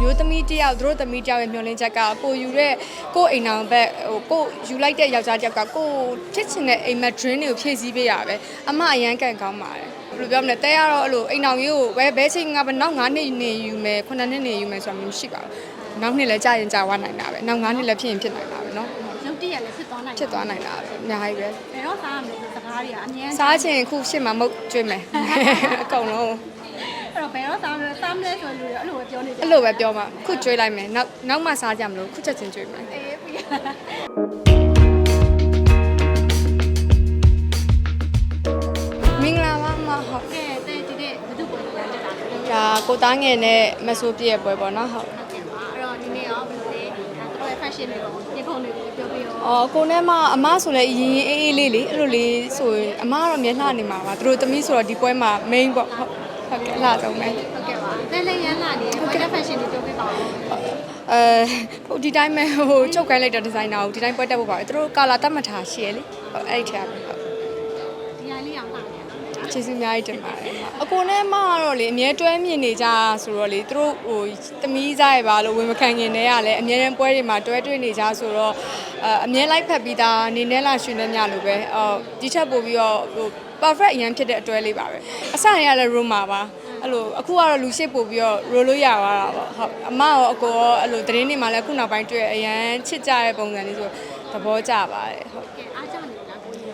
မျိုးသမီးတစ်ယောက်သူတို့သမီးတစ်ယောက်ရဲ့မျှော်လင့်ချက်ကကိုယူတဲ့ကိုအိမ်အောင်ဘက်ဟိုကိုယူလိုက်တဲ့ယောက်ျားတစ်ယောက်ကကိုဖြစ်ချင်တဲ့အိမ်မက် dream တွေကိုဖြည့်ဆည်းပေးရပဲအမအရန်ကန်ကောင်းပါတယ်ဘယ်လိုပြောမလဲတဲရတော့အဲ့လိုအိမ်အောင်ကြီးကိုဘယ်ဘဲချိန်ကဘယ်နောက်9နှစ်နေယူမယ်9နှစ်နေယူမယ်ဆိုတာမျိုးမရှိပါဘူးနောက်နှစ်လည်းကြာရင်ကြာသွားနိုင်တာပဲနောက်9နှစ်လည်းဖြစ်ရင်ဖြစ်နိုင်တာပဲเนาะ ရုပ်တရက်လည်းဖြစ်သွားနိုင် ဖြစ်သွားနိုင်တာပဲအများကြီးပဲ ဘယ်တော့စားရမလဲဆိုစကားတွေကအမြဲ စားချင်ခုရှစ်မှာမုတ်ကျွေးမယ်အကုန်လုံး အဲ့ တော့ဘယ်တော့စားမလဲစားမလဲဆိုလို့အဲ့လိုပဲပြောနေကြအဲ့လိုပဲပြောမှာခုကျွေးလိုက်မယ်နောက်နောက်မှစားကြမလို့ခုချက်ချင်းကျွေးမယ်အေးပြီမင်္ဂလာပါမဟုတ်ကဲတဲ့ဒီနေ့ဘယ်သူပေါ်လာတက်တာလဲဟုတ်ဒါကိုသားငယ်နဲ့မဆိုးပြည့်ရဲ့ပွဲပေါ့နော်ဟုတ်ကဲ့ပါအဲ့တော့ဒီနေ့ရောဘယ်လိုလဲဒါတို့ရဲ့ fashion တွေကိုပြင်ဖုံတွေကိုပြောပြရောအော်ကိုနဲ့မအမဆိုလဲရင်ရင်အေးအေးလေးလေအဲ့လိုလေးဆိုရင်အမကတော့မျက်နှာနေမှာပါသူတို့သမီးဆိုတော့ဒီပွဲမှာ main ပေါ့ဟုတ် ဟုတ်ကဲ့လာတော့မယ်ဟုတ်ကဲ့ပါတဲ့လေးရန်လာနေဘာတဲ့ fashion တွေပြောပြပါဦးအဲဟိုဒီတိုင်းပဲဟိုချုပ်ကိုင်းလိုက်တဲ့ဒီဇိုင်နာကိုဒီတိုင်းပွဲတက်ဖို့ပါပဲသူတို့ကာလာတတ်မှတ်ထားရှိရလေဟုတ်အဲ့ဒီထက်ပဲဟုတ်ဒီဟာလေးအောင်လာနေနော်ကျေးဇူးအများကြီးတင်ပါတယ်အကိုနဲ့မကတော့လေအမြဲတွဲမြင်နေကြဆိုတော့လေသူတို့ဟိုသမီးစားရပါလို့ဝင်မခံခင်တည်းကလည်းအမြဲတမ်းပွဲတွေမှာတွဲတွေ့နေကြဆိုတော့အအမြဲလိုက်ဖက်ပြီးသားနေနဲ့လာရှင်နဲ့ညလိုပဲအော်ဒီချက်ပို့ပြီးတော့ဟို perfect အရင်ဖြစ်တဲ့အတွဲလေးပါပဲအစရရလဲ room မှာပါအဲ့လိုအခုကတော့လူရှိပို့ပြီးတော့ roll လို့ရသွားတာပေါ့ဟုတ်အမရောအကိုရောအဲ့လိုသတင်းတွေမှာလည်းအခုနောက်ပိုင်းတွေ့ရအရန်ချစ်ကြတဲ့ပုံစံလေးဆိုသဘောကျပါတယ်ဟုတ်ကဲအားကြနေလားကိုကြီး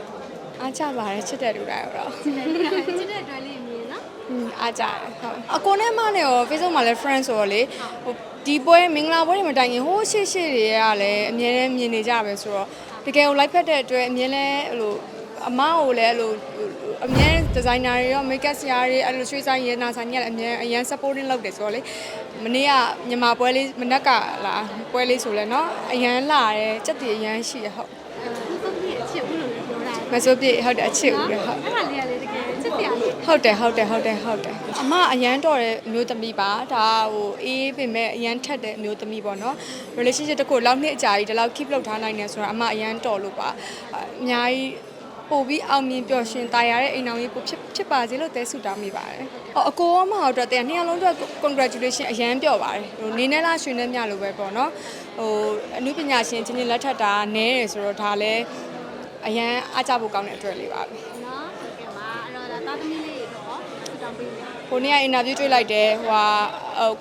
အားကြပါတယ်ချစ်တဲ့လူတိုင်းတော့ချစ်တဲ့အတွက်လေးမြင်နော်อืมအားကြတယ်ဟုတ်အကိုနဲ့မနဲ့ရော Facebook မှာလည်း friend ဆိုတော့လေဟိုဒီပွဲမင်္ဂလာပွဲတွေမတိုင်ခင်ဟိုးရှေ့ရှေ့တွေကလည်းအမြဲတမ်းမြင်နေကြပဲဆိုတော့တကယ်ကို like ဖက်တဲ့အတွက်အမြဲတမ်း အဲ့လိုအမကိုလည်းအဲ့လိုအမြဲဒီဇိုင်နာတွေရော makeup ဆရာတွေအဲ့လိုရွှေဆိုင်ရနာဆိုင်ကြီးကလည်းအမြဲအရန် supporting လုပ်တယ်ဆိုတော့လေမနေ့ကမြန်မာပွဲလေးမနက်ကလာပွဲလေးဆိုလဲเนาะအရန်လာတယ်စက်တည်အရန်ရှိရဟုတ် ဘူးဆုံးပြည့်အချစ်ဘူးလို့ပြောတာ မစိုးပြည့်ဟုတ်တယ်အချစ်ဦးတယ်ဟုတ် အဲ့ဒါလေးကလေတကယ်ချစ်စရာလေး ဟုတ်တယ်ဟုတ်တယ်ဟုတ်တယ်ဟုတ်တယ်အမအရန်တော်တဲ့အမျိုးသမီးပါဒါဟိုအေးပင်မဲ့အရန်ထက်တဲ့အမျိုးသမီးပေါ့နော် relationship တစ်ခုလောက်နှစ်အကြာကြီးဒီလောက် keep လုပ်ထားနိုင်တယ်ဆိုတော့အမအရန်တော်လို့ပါအအများကြီး ပို့ပြီးအောင်မြင်ပျော်ရွှင်တာယာတဲ့အိမ်အောင်ရေးပို့ဖြစ်ဖြစ်ပါစေလို့တဲဆုတောင်းမိပါတယ်။ဟောအကိုရောမဟုတ်တော့တဲ့နှစ်ယောက်လုံးအတွက် congratulation အရန်ပျော်ပါတယ်။ဟိုနေနဲ့လားရွှင်နဲ့မျှလို့ပဲပေါ့နော်။ဟိုအမှုပညာရှင်ချင်းချင်းလက်ထပ်တာနည်းတယ်ဆိုတော့ဒါလည်းအရန်အားကြဖို့ကောင်းတဲ့အတွက်လေးပါပဲ။နော်ဟုတ်ကဲ့ပါအဲ့တော့ဒါတာသမီးလေးတွေတော့ဆုတောင်းပေးပါဟိုနေ့ကအင်တာဗျူးတွေ့လိုက်တယ်ဟိုဟာ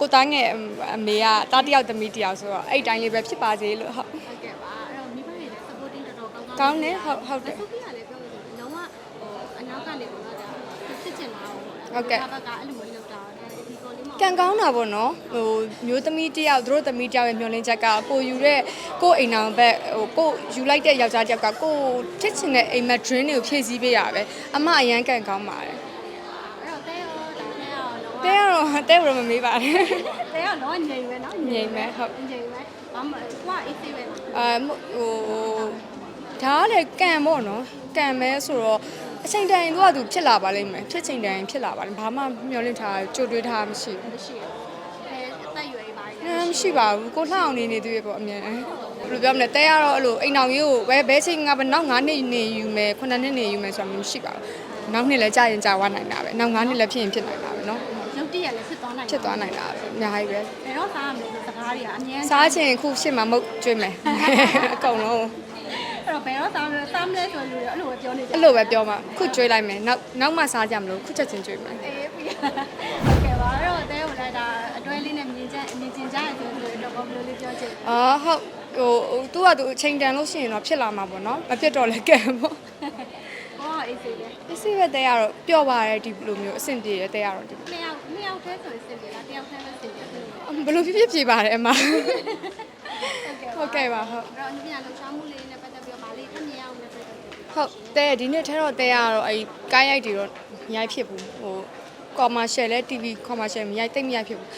ကိုတိုင်းငယ်အမေကတားတယောက်သမီးတယောက်ဆိုတော့အဲ့တိုင်းလေးပဲဖြစ်ပါစေလို့ဟုတ် ကောင်းကောင်းကောင်းတယ်ဟုတ်ဟုတ်တယ် ဆိုဖီကလည်းပြောလို့ဆိုလုံးဝဟိုအနောက်ကနေပေါ့နော်ဒါဖြစ်ချင်တာဟိုဟုတ်ကဲ့ ဘက်ကအဲ့လိုမျိုးလုပ်တာဒီကောလေးမှာ ကံကောင်းတာပေါ့နော်ဟိုမျိုးသမီးတယောက်သူတို့သမီးတယောက်ရဲ့မျှော်လင့်ချက်ကကိုယူတဲ့ကိုအိမ်အောင်ဘက်ဟိုကိုယူလိုက်တဲ့ယောက်ျားတယောက်ကကိုဖြစ်ချင်တဲ့အိမ်မက် dream တွေကိုဖြည့်ဆည်းပေးရပဲအမအရန်ကံကောင်းပါတယ်အဲ့တော့တဲရောဒါတဲရောလုံးဝတဲကတော့တဲဘယ်လိုမမေးပါနဲ့ တဲရောလုံးဝငြိမ်ပဲနော်ငြိမ်ပဲဟုတ် ငြိမ်ပဲဘာမှကိုကအေးဆေးပဲနော်အဲဟို ဒါကလည်းကံပေါ့နော်ကံပဲဆိုတော့အချိန်တိုင်းသူကသူဖြစ်လာပါလိမ့်မယ်ဖြစ်ချိန်တိုင်းဖြစ်လာပါလိမ့်ဘာမှမျှော်လင့်ထားကြိုတွေးထားမရှိဘူး မရှိဘူးအဲအသက်ရွယ်ပါ အမ်မရှိပါဘူးကိုလှအောင်နေနေသေးပဲပေါ့အမြန်ဘယ်လိုပြောမလဲတဲရတော့အဲ့လိုအိမ်အောင်ကြီးကိုဘယ်ဘဲချိန်ကဘယ်နောက်9နှစ်နေယူမယ်9နှစ်နေယူမယ်ဆိုတာမျိုးမရှိပါဘူးနောက်နှစ်လည်းကြာရင်ကြာသွားနိုင်တာပဲနောက်9နှစ်လည်းဖြစ်ရင်ဖြစ်နိုင်တာပဲเนาะ ရုပ်တရက်လည်းဖြစ်သွားနိုင် ဖြစ်သွားနိုင်တာပဲအများကြီးပဲ ဘယ်တော့စားရမလဲဆိုစကားတွေကအမြဲ စားချင်ခုရှစ်မှာမုတ်ကျွေးမယ်အကုန်လုံး အဲ့ တော့ဘယ်တော့စားမလဲစားမလဲဆိုလို့အဲ့လိုပဲပြောနေကြအဲ့လိုပဲပြောမှာခုကျွေးလိုက်မယ်နောက်နောက်မှစားကြမလို့ခုချက်ချင်းကျွေးမယ်အေးပြီဟုတ်ကဲ့ပါအဲ့တော့တဲကိုလည်းဒါအတွဲလေးနဲ့မြင်ချက်မြင်ကျင်ကြရဆိုလို့တော့ဘယ်လိုလေးပြောချင်အော်ဟုတ်ဟိုသူကသူအချိန်တန်လို့ရှိရင်တော့ဖြစ်လာမှာပေါ့နော်မဖြစ်တော့လည်းကဲပေါ့ဟောအေးစေးပဲအစ်စိပဲတဲရတော့ပျော့ပါတယ်ဒီလိုမျိုးအဆင်ပြေတယ်တဲရတော့ဒီနှစ်ယောက်နှစ်ယောက်တည်းဆိုရင်စင်ပြီလားတယောက်တည်းပဲစင်ပြီဟုတ်ဘယ်လိုဖြစ်ဖြစ်ပြေပါတယ်အမကဲ့ဟုတ်ကဲ့ပါဟုတ်အဲ့တော့အညာလုံချမှုလေး ဟုတ်တဲဒီနေ့ထဲတော့တဲရတော့အဲကိုင်းရိုက်တွေတော့မရိုက်ဖြစ်ဘူးဟို commercial လဲ TV commercial မရိုက်တိတ်မရိုက်ဖြစ်ဘူး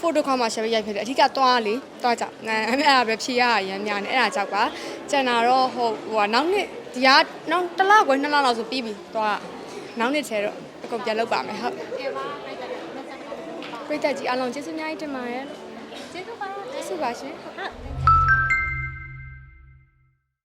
photo commercial ပဲရိုက်ဖြစ်တယ်အဓိကသွားလေသွားကြအဲအဲ့ဒါပဲဖြေရရရမ်းများနေအဲ့ဒါကြောက်ပါကျန်တာတော့ဟိုဟိုကနောက်နှစ်ဒီကနောက်တစ်လခွဲနှစ်လလောက်ဆိုပြီးပြီသွားနောက်နှစ်ထဲတော့အကုန်ပြန်လုပ်ပါမယ်ဟုတ်ကဲပါပြတ်တယ်မဆက်ပါဘူးပြိတ္တကြီးအားလုံးကျေးဇူးအများကြီးတင်ပါတယ်လို့ကျေးဇူးပါကျေးဇူးပါရှင်ဟုတ်